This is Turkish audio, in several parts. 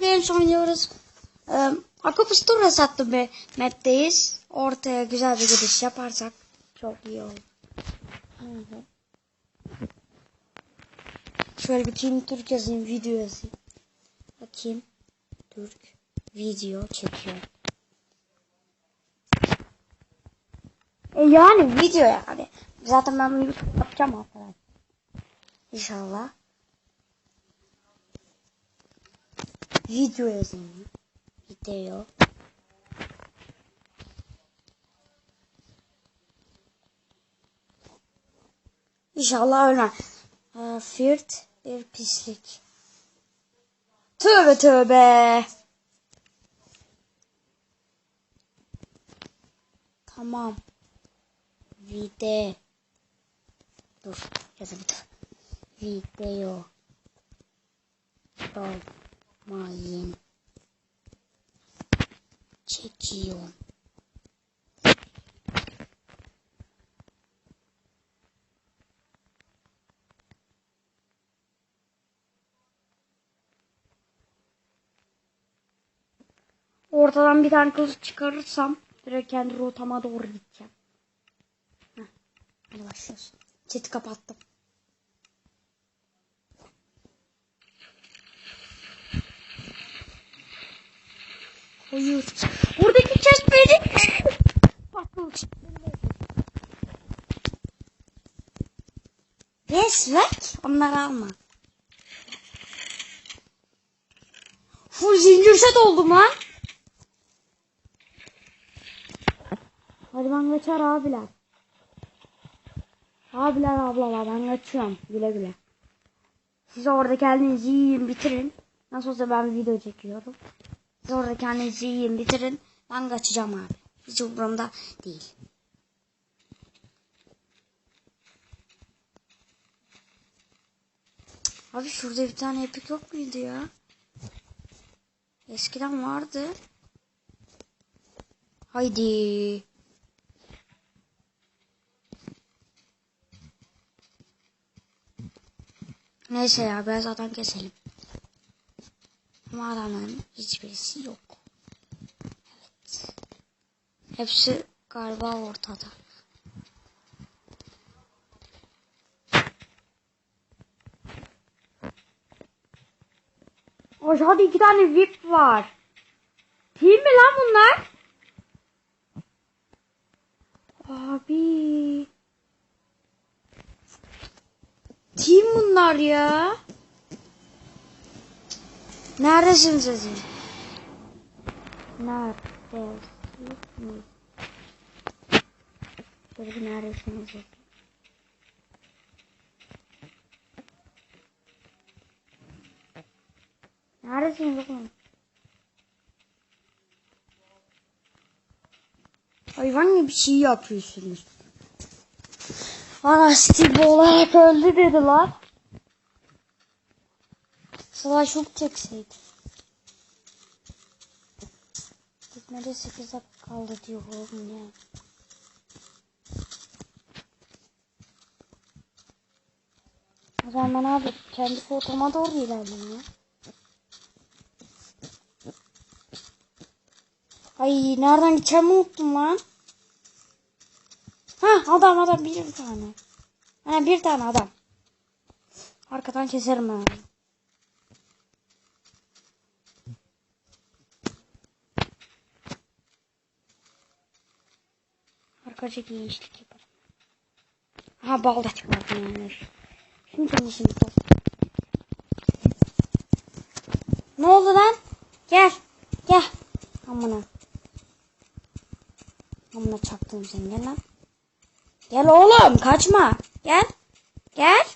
Games oynuyoruz. Ee, Akopus Turra sattı bir map'teyiz. Ortaya güzel bir giriş yaparsak çok iyi olur. Şöyle bir Team Türk yazayım, video yazayım. Bakayım. Türk video çekiyor. E yani video yani. Zaten ben bunu yapacağım arkadaşlar. İnşallah. Video yazayım. Video. İnşallah ölmem. Aa, Firt bir pislik. Tövbe tövbe. Tamam. Video. Dur yazamadım. Video. Dolmayın. Çekiyorum. Ortadan bir tane kılıç çıkarırsam direkt kendi rotama doğru gideceğim. Heh, hadi başlıyoruz. Chat'i kapattım. Hayır. Buradaki beni. Patlamış. Yes, ver. Onları alma. Full zincir set oldum lan. Hadi ben kaçar abiler. Abiler ablalar ben kaçıyorum. Güle güle. Siz orada kendinizi yiyin bitirin. Nasıl olsa ben video çekiyorum. Orada kendinizi yiyin bitirin. Ben kaçacağım abi. Hiç umurumda değil. Abi şurada bir tane epik yok muydu ya? Eskiden vardı. Haydi. Neyse ya biraz adam keselim. Ama adamların hiçbirisi yok. Evet. Hepsi galiba ortada. Aşağıda iki tane VIP var. Kim mi lan bunlar? Abi. Kim bunlar ya? Neredesiniz siz? Neredesiniz? Şöyle bir neredesiniz? bakayım. Neredesiniz oğlum? Hayvan gibi bir şey yapıyorsunuz. Ana Steve olarak öldü dediler. Sıra şut çekseydik. Gitmede 8 dakika kaldı diyor oğlum ya. O zaman abi kendi fotoma doğru ilerleyeyim ya. Ay nereden gideceğimi unuttum lan. Ha adam adam bir tane. Ha bir tane adam. Arkadan keserim ben. Arkaca gençlik yaparım. Ha bal da çıkardım yani. Şimdi şimdi. Ne oldu lan? Gel. Gel. Amına. Amına çaktım seni gel lan. Gel oğlum kaçma. Gel. Gel.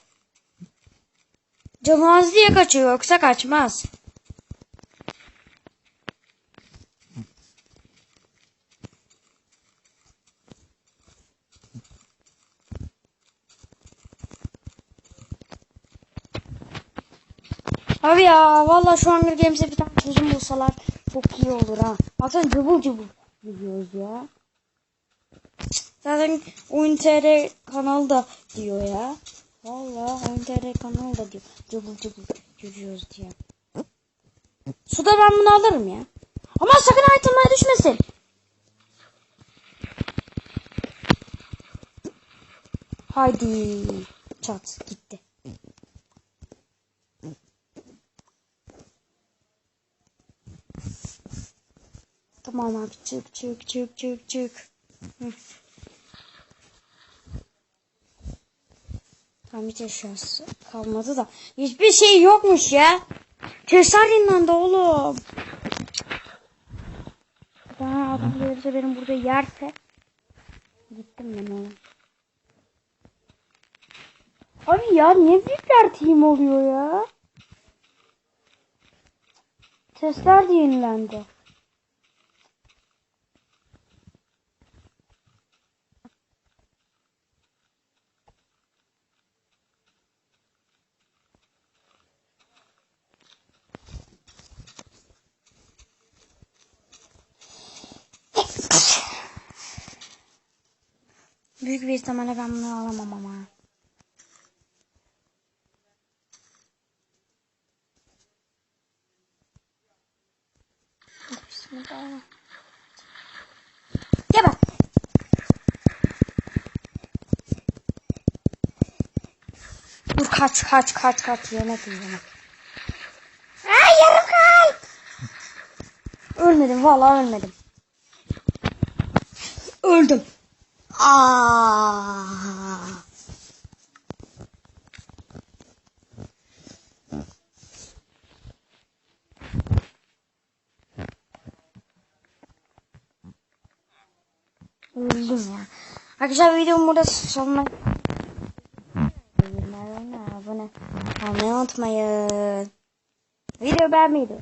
Canı az diye kaçıyor yoksa kaçmaz. Abi ya valla şu Hunger Games'e bir tane çözüm bulsalar çok iyi olur ha. Baksana cıvıl cıvıl gidiyoruz ya. Zaten Oyun TR kanalı da diyor ya. Valla Oyun TR kanalı da diyor. Cıvıl cıvıl yürüyoruz diye. Suda ben bunu alırım ya. Ama sakın itemler düşmesin. Haydi. Çat gitti. Tamam abi çık çık çık çık çık. Hı. Tamam hiç eşyası kalmadı da. Hiçbir şey yokmuş ya. Testler dinlendi oğlum. Bana adam gelirse benim burada yerse. Gittim ben oğlum. Abi ya niye büyükler team oluyor ya? Testler de yenilendi. Büyük bir ihtimalle ben bunu alamam ama. Bismillah. Geber. Dur kaç kaç kaç kaç yemek ye, yemek. Ay yarım kalp. Ölmedim vallahi ölmedim. Öldüm. Öldüm ya. Arkadaşlar videomu burada sonuna abone olmayı unutmayın. Video beğenmeyi de